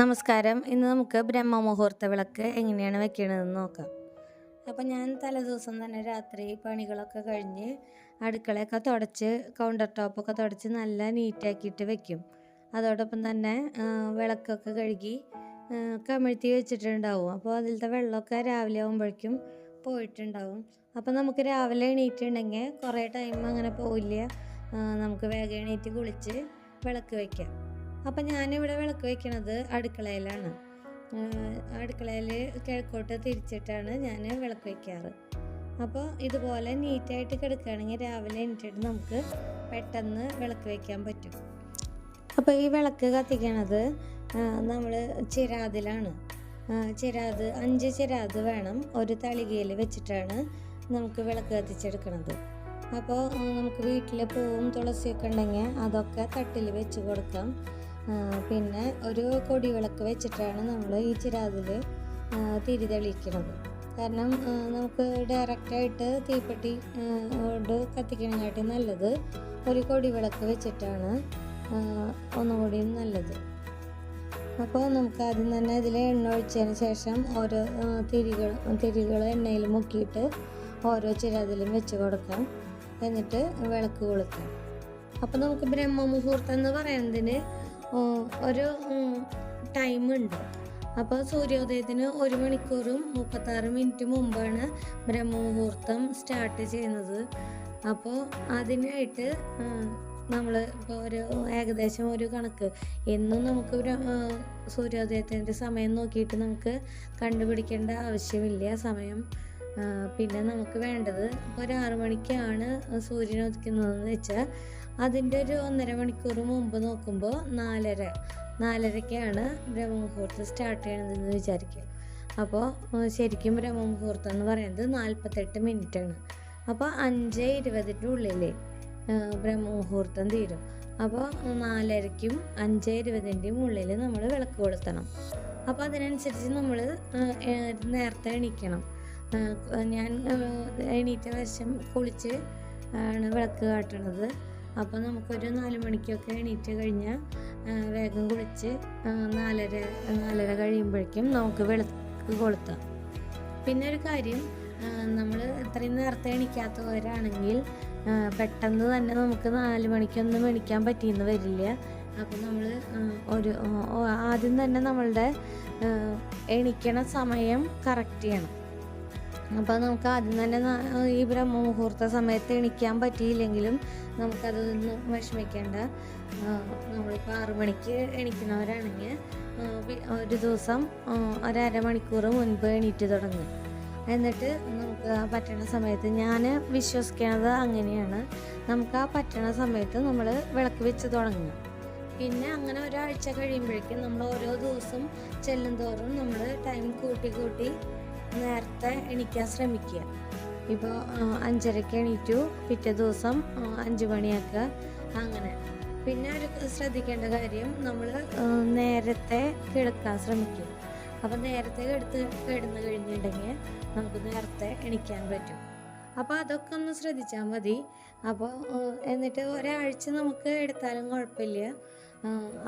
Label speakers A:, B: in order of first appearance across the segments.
A: നമസ്കാരം. ഇന്ന് നമുക്ക് ബ്രഹ്മമുഹൂർത്ത വിളക്ക് എങ്ങനെയാണ് വെക്കണതെന്ന് നോക്കാം. അപ്പം ഞാൻ തലേദിവസം തന്നെ രാത്രി പണികളൊക്കെ കഴിഞ്ഞ് അടുക്കളയൊക്കെ തുടച്ച് കൗണ്ടർ ടോപ്പൊക്കെ തുടച്ച് നല്ല നീറ്റാക്കിയിട്ട് വെക്കും. അതോടൊപ്പം തന്നെ വിളക്കൊക്കെ കഴുകി കമിഴ്ത്തി വെച്ചിട്ടുണ്ടാവും. അപ്പോൾ അതിലത്തെ വെള്ളമൊക്കെ രാവിലെ ആകുമ്പോഴേക്കും പോയിട്ടുണ്ടാവും. അപ്പോൾ നമുക്ക് രാവിലെ എണീറ്റുണ്ടെങ്കിൽ കുറേ ടൈം അങ്ങനെ പോവില്ല. നമുക്ക് വേഗം എണീറ്റ് കുളിച്ച് വിളക്ക് വയ്ക്കാം അപ്പം ഞാനിവിടെ വിളക്ക് വെക്കണത് അടുക്കളയിലാണ്. അടുക്കളയിൽ കിഴക്കോട്ട് തിരിച്ചിട്ടാണ് ഞാൻ വിളക്ക് വയ്ക്കാറ് അപ്പോൾ ഇതുപോലെ നീറ്റായിട്ട് കിടക്കുകയാണെങ്കിൽ രാവിലെ എണീറ്റിട്ട് നമുക്ക് പെട്ടെന്ന് വിളക്ക് വയ്ക്കാൻ പറ്റും. അപ്പോൾ ഈ വിളക്ക് കത്തിക്കണത് നമ്മൾ ചിരാതിലാണ്. ചിരാത് അഞ്ച് ചിരാത് വേണം. ഒരു തളികയിൽ വെച്ചിട്ടാണ് നമുക്ക് വിളക്ക് കത്തിച്ചെടുക്കണത്. അപ്പോൾ നമുക്ക് വീട്ടിൽ പൂവും തുളസിയൊക്കെ ഉണ്ടെങ്കിൽ അതൊക്കെ തട്ടിൽ വെച്ച് കൊടുക്കാം. പിന്നെ ഒരു കൊടി വിളക്ക് വെച്ചിട്ടാണ് നമ്മൾ ഈ ചിരാതിൽ തിരി തെളിയിക്കുന്നത് കാരണം നമുക്ക് ഡയറക്റ്റായിട്ട് തീപ്പെട്ടി കൊണ്ട് കത്തിക്കണങ്ങാട്ടി നല്ലത് ഒരു കൊടി വിളക്ക് വെച്ചിട്ടാണ് ഒന്നുകൂടി നല്ലത്. അപ്പോൾ നമുക്ക് ആദ്യം തന്നെ ഇതിൽ എണ്ണ ഒഴിച്ചതിന് ശേഷം ഓരോ തിരികൾ തിരികൾ എണ്ണയിൽ മുക്കിയിട്ട് ഓരോ ചിരാതിലും വെച്ച് കൊടുക്കാം. എന്നിട്ട് വിളക്ക് കൊളുത്താം. അപ്പോൾ നമുക്ക് ബ്രഹ്മ മുഹൂർത്തം എന്ന് പറയുന്നതിന് ഒരു ടൈമുണ്ട് അപ്പോൾ സൂര്യോദയത്തിന് ഒരു മണിക്കൂറും മുപ്പത്താറ് മിനിറ്റ് മുമ്പാണ് ബ്രഹ്മമുഹൂർത്തം സ്റ്റാർട്ട് ചെയ്യുന്നത്. അപ്പോൾ അതിനായിട്ട് നമ്മൾ ഇപ്പോൾ ഒരു ഏകദേശം ഒരു കണക്ക്. എന്നും നമുക്ക് സൂര്യോദയത്തിന്റെ സമയം നോക്കിയിട്ട് നമുക്ക് കണ്ടുപിടിക്കേണ്ട ആവശ്യമില്ല സമയം. പിന്നെ നമുക്ക് വേണ്ടത് ഒരു ആറു മണിക്കാണ് സൂര്യൻ ഉദിക്കുന്നതെന്ന് വെച്ചാൽ അതിന്റെ ഒരു ഒന്നര മണിക്കൂർ മുമ്പ് നോക്കുമ്പോൾ നാലര നാലരയ്ക്കാണ് ബ്രഹ്മമുഹൂർത്തം സ്റ്റാർട്ട് ചെയ്യണതെന്ന് വിചാരിക്കുക. അപ്പോൾ ശരിക്കും ബ്രഹ്മമുഹൂർത്തം എന്ന് പറയുന്നത് നാൽപ്പത്തെട്ട് ആണ് അപ്പോൾ അഞ്ച് ഇരുപതിന്റെ ഉള്ളിൽ ബ്രഹ്മമുഹൂർത്തം തീരും. അപ്പോൾ നാലരയ്ക്കും അഞ്ച് ഇരുപതിന്റെയും ഉള്ളിൽ നമ്മൾ വിളക്ക് കൊളുത്തണം. അപ്പോൾ അതിനനുസരിച്ച് നമ്മൾ നേരത്തെ എണീക്കണം. ഞാൻ എണീറ്റ വശം കുളിച്ച് ആണ് വിളക്ക് കാട്ടണത്. അപ്പോൾ നമുക്കൊരു നാല് മണിക്കൊക്കെ എണീറ്റ് കഴിഞ്ഞാൽ വേഗം കുളിച്ച് നാലര നാലര കഴിയുമ്പോഴേക്കും നമുക്ക് വെളുക്ക് കൊളുത്താം. പിന്നെ ഒരു കാര്യം നമ്മൾ ഇത്രയും നേരത്തെ എണീക്കാത്തവരാണെങ്കിൽ പെട്ടെന്ന് തന്നെ നമുക്ക് നാല് മണിക്കൊന്നും എണീക്കാൻ പറ്റിയെന്ന് വരില്ല. അപ്പോൾ നമ്മൾ ഒരു ആദ്യം തന്നെ നമ്മളുടെ എണീക്കണ സമയം കറക്റ്റ് ചെയ്യണം. അപ്പോൾ നമുക്ക് ആദ്യം തന്നെ ഈ ബ്രഹ്മമുഹൂർത്ത സമയത്ത് എണിക്കാൻ പറ്റിയില്ലെങ്കിലും നമുക്കതൊന്നും വിഷമിക്കേണ്ട. നമ്മളിപ്പോൾ ആറു മണിക്ക് എണിക്കുന്നവരാണെങ്കിൽ ഒരു ദിവസം ഒരമണിക്കൂർ മുൻപ് എണീറ്റ് തുടങ്ങും. എന്നിട്ട് നമുക്ക് ആ പറ്റണ സമയത്ത് ഞാൻ വിശ്വസിക്കുന്നത് അങ്ങനെയാണ്. നമുക്ക് ആ പറ്റണ സമയത്ത് നമ്മൾ വിളക്ക് വെച്ച് തുടങ്ങും. പിന്നെ അങ്ങനെ ഒരാഴ്ച കഴിയുമ്പോഴേക്കും നമ്മൾ ഓരോ ദിവസം ചെല്ലും തോറും നമ്മൾ ടൈം കൂട്ടി കൂട്ടി നേരത്തെ എണീക്കാൻ ശ്രമിക്കുക. ഇപ്പോൾ അഞ്ചരയ്ക്ക് എണീറ്റു പിറ്റേ ദിവസം അഞ്ച് മണിയാക്കുക അങ്ങനെ. പിന്നെ ഒരു ശ്രദ്ധിക്കേണ്ട കാര്യം നമ്മൾ നേരത്തെ കിടക്കാൻ ശ്രമിക്കും. അപ്പം നേരത്തെ കിടത്ത് കിടന്നു കഴിഞ്ഞിട്ടുണ്ടെങ്കിൽ നമുക്ക് നേരത്തെ എണീക്കാൻ പറ്റും. അപ്പോൾ അതൊക്കെ ഒന്ന് ശ്രദ്ധിച്ചാൽ മതി. അപ്പോൾ എന്നിട്ട് ഒരാഴ്ച നമുക്ക് എടുത്താലും കുഴപ്പമില്ല.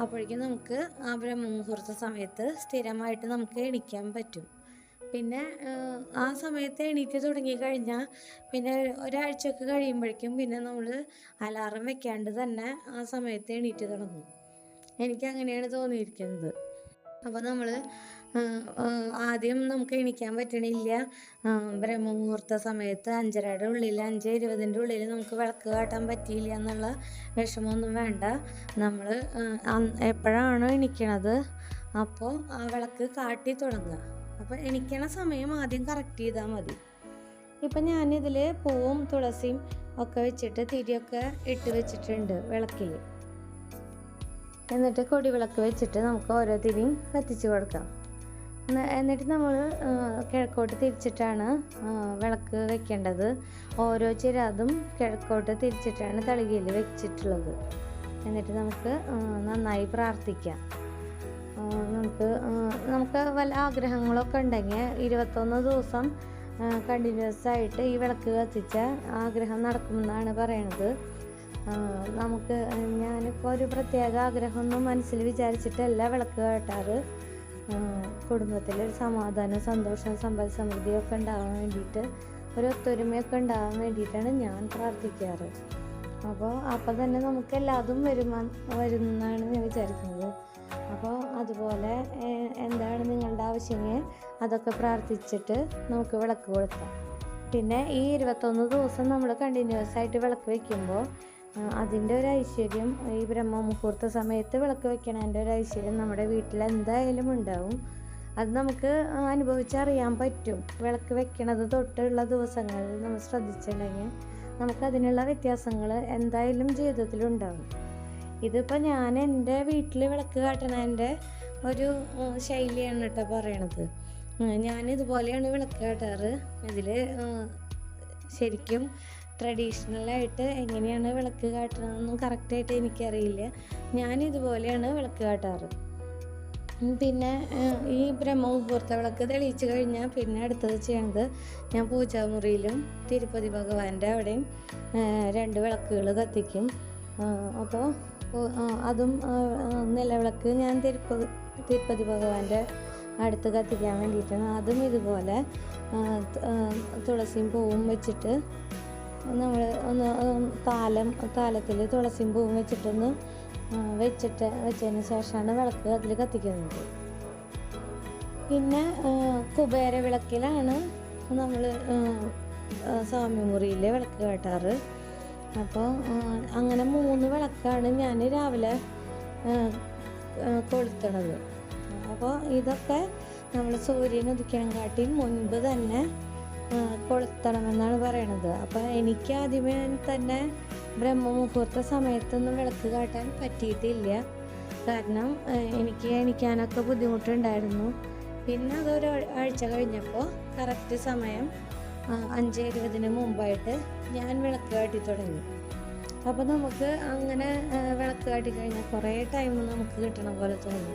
A: അപ്പോഴേക്കും നമുക്ക് ആ ബ്രഹ്മമുഹൂർത്ത സമയത്ത് സ്ഥിരമായിട്ട് നമുക്ക് എണീക്കാൻ പറ്റും. പിന്നെ ആ, സമയത്ത് എണീറ്റ് തുടങ്ങി കഴിഞ്ഞാൽ പിന്നെ ഒരാഴ്ചയൊക്കെ കഴിയുമ്പോഴേക്കും പിന്നെ നമ്മൾ അലാറം വെക്കാണ്ട് തന്നെ ആ സമയത്ത് എണീറ്റ് തുടങ്ങും. എനിക്ക് അങ്ങനെയാണ് തോന്നിയിരിക്കുന്നത് അപ്പോൾ നമ്മൾ ആദ്യം നമുക്ക് എണീക്കാൻ പറ്റണില്ല. ബ്രഹ്മമുഹൂർത്ത സമയത്ത് അഞ്ചരയുടെ ഉള്ളിൽ അഞ്ച് ഇരുപതിന്റെ ഉള്ളിൽ നമുക്ക് വിളക്ക് കാട്ടാൻ പറ്റിയില്ല എന്നുള്ള വിഷമമൊന്നും വേണ്ട. നമ്മൾ എപ്പോഴാണോ എണീക്കണത് അപ്പോൾ ആ വിളക്ക് കാട്ടി തുടങ്ങുക. അപ്പോൾ എണീക്കണ സമയം ആദ്യം കറക്റ്റ് ചെയ്താൽ മതി. ഇപ്പം ഞാനിതിൽ പൂവും തുളസിയും ഒക്കെ വെച്ചിട്ട് തിരിയൊക്കെ ഇട്ട് വെച്ചിട്ടുണ്ട് വിളക്കിൽ എന്നിട്ട് കൊടി വിളക്ക് വെച്ചിട്ട് നമുക്ക് ഓരോ തിരിയും കത്തിച്ചു കൊടുക്കാം. എന്നിട്ട് നമ്മൾ കിഴക്കോട്ട് തിരിച്ചിട്ടാണ് വിളക്ക് വെക്കേണ്ടത്. ഓരോ ചിരാതും കിഴക്കോട്ട് തിരിച്ചിട്ടാണ് തളികയിൽ വെച്ചിട്ടുള്ളത്. എന്നിട്ട് നമുക്ക് നന്നായി പ്രാർത്ഥിക്കാം. നമുക്ക് നമുക്ക് വല്ല ആഗ്രഹങ്ങളൊക്കെ ഉണ്ടെങ്കിൽ ഇരുപത്തൊന്ന് ദിവസം കണ്ടിന്യൂസ് ആയിട്ട് ഈ വിളക്ക് കത്തിച്ച ആഗ്രഹം നടക്കുമെന്നാണ് പറയണത്. നമുക്ക് ഞാനിപ്പോൾ ഒരു പ്രത്യേക ആഗ്രഹമൊന്നും മനസ്സിൽ വിചാരിച്ചിട്ടല്ല വിളക്ക് കേട്ടാറ്. കുടുംബത്തിൽ ഒരു സമാധാനം സന്തോഷം സമ്പൽ സമൃദ്ധിയൊക്കെ ഉണ്ടാവാൻ വേണ്ടിയിട്ട് ഒരു ഒത്തൊരുമയൊക്കെ ഉണ്ടാവാൻ വേണ്ടിയിട്ടാണ് ഞാൻ പ്രാർത്ഥിക്കാറ്. അപ്പോൾ അപ്പോൾ തന്നെ നമുക്ക് എല്ലാതും വരുമാ വരുമെന്നാണ് ഞാൻ വിചാരിക്കുന്നത്. അപ്പോൾ അതുപോലെ എന്താണ് നിങ്ങളുടെ ആവശ്യങ്ങൾ അതൊക്കെ പ്രാർത്ഥിച്ചിട്ട് നമുക്ക് വിളക്ക് കൊളുത്താം. പിന്നെ ഈ ഇരുപത്തൊന്ന് ദിവസം നമ്മൾ കണ്ടിന്യൂസ് ആയിട്ട് വിളക്ക് വയ്ക്കുമ്പോൾ അതിന്റെ ഒരു ഐശ്വര്യം ഈ ബ്രഹ്മ മുഹൂർത്ത സമയത്ത് വിളക്ക് വയ്ക്കണതിന്റെ ഒരു ഐശ്വര്യം നമ്മുടെ വീട്ടിൽ എന്തായാലും ഉണ്ടാവും. അത് നമുക്ക് അനുഭവിച്ചറിയാൻ പറ്റും. വിളക്ക് വെക്കണത് തൊട്ടുള്ള ദിവസങ്ങളിൽ നമ്മൾ ശ്രദ്ധിച്ചിട്ടുണ്ടെങ്കിൽ നമുക്കതിനുള്ള വ്യത്യാസങ്ങൾ എന്തായാലും ജീവിതത്തിലുണ്ടാവും ഇതിപ്പോൾ ഞാൻ എന്റെ വീട്ടിൽ വിളക്ക് കാട്ടണതിന്റെ ഒരു ശൈലിയാണ് കേട്ടോ പറയണത്. ഞാൻ ഇതുപോലെയാണ് വിളക്ക് കാട്ടാറ്. ഇതിൽ ശരിക്കും ട്രഡീഷണലായിട്ട് എങ്ങനെയാണ് വിളക്ക് കാട്ടണതെന്നും കറക്റ്റായിട്ട് എനിക്കറിയില്ല. ഞാൻ ഇതുപോലെയാണ് വിളക്ക് കാട്ടാറ്. പിന്നെ ഈ ബ്രഹ്മമുഹൂർത്ത വിളക്ക് തെളിയിച്ചു കഴിഞ്ഞാൽ പിന്നെ അടുത്തത് ചെയ്യണത് ഞാൻ പൂജാമുറിയിലും തിരുപ്പതി ഭഗവാന്റെ അവിടെയും രണ്ട് വിളക്കുകൾ കത്തിക്കും. അപ്പോൾ അതും നിലവിളക്ക് ഞാൻ തിരുപ്പതി തിരുപ്പതി ഭഗവാന്റെ അടുത്ത് കത്തിക്കാൻ വേണ്ടിയിട്ടാണ്. അതും ഇതുപോലെ തുളസിയും പൂവും വെച്ചിട്ട് നമ്മൾ ഒന്ന് താലം താലത്തിൽ തുളസിയും പൂവും വെച്ചിട്ടൊന്ന് വെച്ചിട്ട് വെച്ചതിന് ശേഷമാണ് വിളക്ക് അതിൽ കത്തിക്കുന്നത്. പിന്നെ കുബേര വിളക്കിലാണ് നമ്മൾ സ്വാമി മുറിയിലെ വിളക്ക് കാട്ടാറ്. അപ്പോൾ അങ്ങനെ മൂന്ന് വിളക്കാണ് ഞാൻ രാവിലെ കൊളുത്തണത്. അപ്പോൾ ഇതൊക്കെ നമ്മൾ സൂര്യൻ ഉദിക്കണം കാട്ടി മുൻപ് തന്നെ കൊളുത്തണമെന്നാണ് പറയണത്. അപ്പോൾ എനിക്ക് ആദ്യമേ തന്നെ ബ്രഹ്മമുഹൂർത്ത സമയത്തൊന്നും വിളക്ക് കാട്ടാൻ പറ്റിയിട്ടില്ല. കാരണം എനിക്ക് എണിക്കാനൊക്കെ ബുദ്ധിമുട്ടുണ്ടായിരുന്നു. പിന്നെ അതൊരു ആഴ്ച കഴിഞ്ഞപ്പോൾ കറക്റ്റ് സമയം അഞ്ച് ഇരുപതിന് മുമ്പായിട്ട് ഞാൻ വിളക്ക് കാട്ടി തുടങ്ങി. അപ്പോൾ നമുക്ക് അങ്ങനെ വിളക്ക് കാട്ടി കഴിഞ്ഞാൽ കുറേ ടൈം നമുക്ക് കിട്ടണ പോലെ തോന്നി.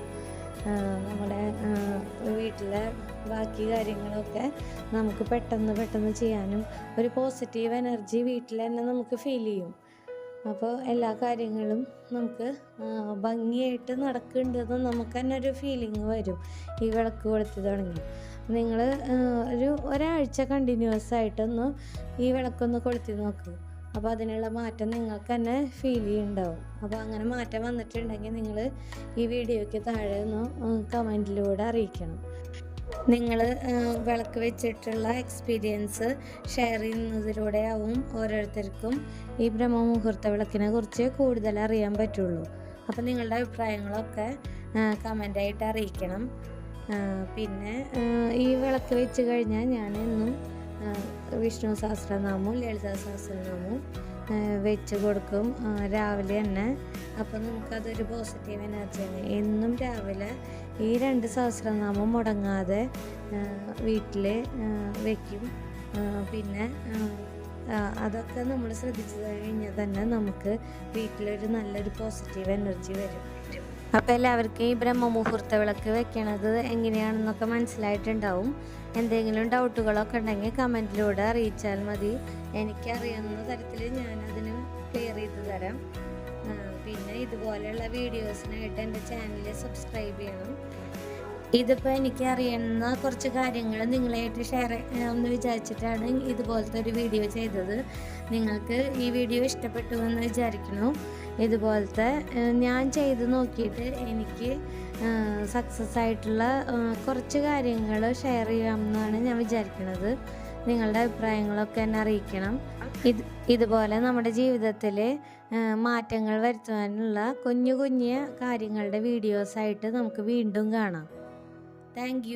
A: നമ്മുടെ വീട്ടിലെ ബാക്കി കാര്യങ്ങളൊക്കെ നമുക്ക് പെട്ടെന്ന് പെട്ടെന്ന് ചെയ്യാനും ഒരു പോസിറ്റീവ് എനർജി വീട്ടിൽ തന്നെ നമുക്ക് ഫീൽ ചെയ്യും. അപ്പോൾ എല്ലാ കാര്യങ്ങളും നമുക്ക് ഭംഗിയായിട്ട് നടക്കുന്നുണ്ടെന്ന് നമുക്ക് തന്നെ ഒരു ഫീലിംഗ് വരും ഈ വിളക്ക് കൊളുത്തി തുടങ്ങി. നിങ്ങൾ ഒരു ഒരാഴ്ച കണ്ടിന്യൂസ് ആയിട്ടൊന്ന് ഈ വിളക്കൊന്ന് കൊളുത്തി നോക്കൂ. അപ്പോൾ അതിനുള്ള മാറ്റം നിങ്ങൾക്ക് തന്നെ ഫീൽ ചെയ്യുന്നുണ്ടാവും അപ്പോൾ അങ്ങനെ മാറ്റം വന്നിട്ടുണ്ടെങ്കിൽ നിങ്ങൾ ഈ വീഡിയോയ്ക്ക് താഴെ ഒന്ന് കമന്റിലൂടെ അറിയിക്കണം. നിങ്ങൾ വിളക്ക് വെച്ചിട്ടുള്ള എക്സ്പീരിയൻസ് ഷെയർ ചെയ്യുന്നതിലൂടെയാവും ഓരോരുത്തർക്കും ഈ ബ്രഹ്മമുഹൂർത്ത വിളക്കിനെ കുറിച്ച് കൂടുതൽ അറിയാൻ പറ്റുള്ളൂ. അപ്പോൾ നിങ്ങളുടെ അഭിപ്രായങ്ങളൊക്കെ കമന്റായിട്ട് അറിയിക്കണം. പിന്നെ ഈ വിളക്ക് വെച്ച് കഴിഞ്ഞാൽ ഞാൻ എന്നും വിഷ്ണു സഹസ്രനാമവും ലളിത സഹസ്രനാമവും വെച്ച് കൊടുക്കും. രാവിലെ തന്നെ. അപ്പോൾ നമുക്കതൊരു പോസിറ്റീവ് എനർജിയാണ് എന്നും രാവിലെ ഈ രണ്ട് സഹസ്രനാമം മുടങ്ങാതെ വീട്ടിൽ വയ്ക്കും പിന്നെ അതൊക്കെ നമ്മൾ ശ്രദ്ധിച്ചു കഴിഞ്ഞാൽ തന്നെ നമുക്ക് വീട്ടിലൊരു നല്ലൊരു പോസിറ്റീവ് എനർജി വരും. അപ്പോൾ എല്ലാവർക്കും ഈ ബ്രഹ്മമുഹൂർത്ത വിളക്ക് വെക്കണത് എങ്ങനെയാണെന്നൊക്കെ മനസ്സിലായിട്ടുണ്ടാവും. എന്തെങ്കിലും ഡൗട്ടുകളൊക്കെ ഉണ്ടെങ്കിൽ കമന്റിലൂടെ അറിയിച്ചാൽ മതി. എനിക്കറിയുന്ന തരത്തിൽ ഞാൻ ക്ലിയർ ചെയ്ത് തരാം. പിന്നെ ഇതുപോലെയുള്ള വീഡിയോസിനായിട്ട് എന്റെ ചാനൽ സബ്സ്ക്രൈബ് ചെയ്യണം. ഇതിപ്പോൾ എനിക്ക് അറിയുന്ന കുറച്ച് കാര്യങ്ങൾ നിങ്ങളായിട്ട് ഷെയർ ഒന്ന് വിചാരിച്ചിട്ടാണ് ഇതുപോലത്തെ ഒരു വീഡിയോ ചെയ്തത്. നിങ്ങൾക്ക് ഈ വീഡിയോ ഇഷ്ടപ്പെട്ടു എന്ന് വിചാരിക്കുന്നു. ഇതുപോലത്തെ ഞാൻ ചെയ്ത് നോക്കിയിട്ട് എനിക്ക് സക്സസ് ആയിട്ടുള്ള കുറച്ച് കാര്യങ്ങൾ ഷെയർ ചെയ്യാമെന്നാണ് ഞാൻ വിചാരിക്കുന്നത് നിങ്ങളുടെ അഭിപ്രായങ്ങളൊക്കെ എന്നെ അറിയിക്കണം. ഇത് ഇതുപോലെ നമ്മുടെ ജീവിതത്തിൽ മാറ്റങ്ങൾ വരുത്തുവാനുള്ള കുഞ്ഞു കുഞ്ഞു കാര്യങ്ങളുടെ വീഡിയോസായിട്ട് നമുക്ക് വീണ്ടും കാണാം. താങ്ക്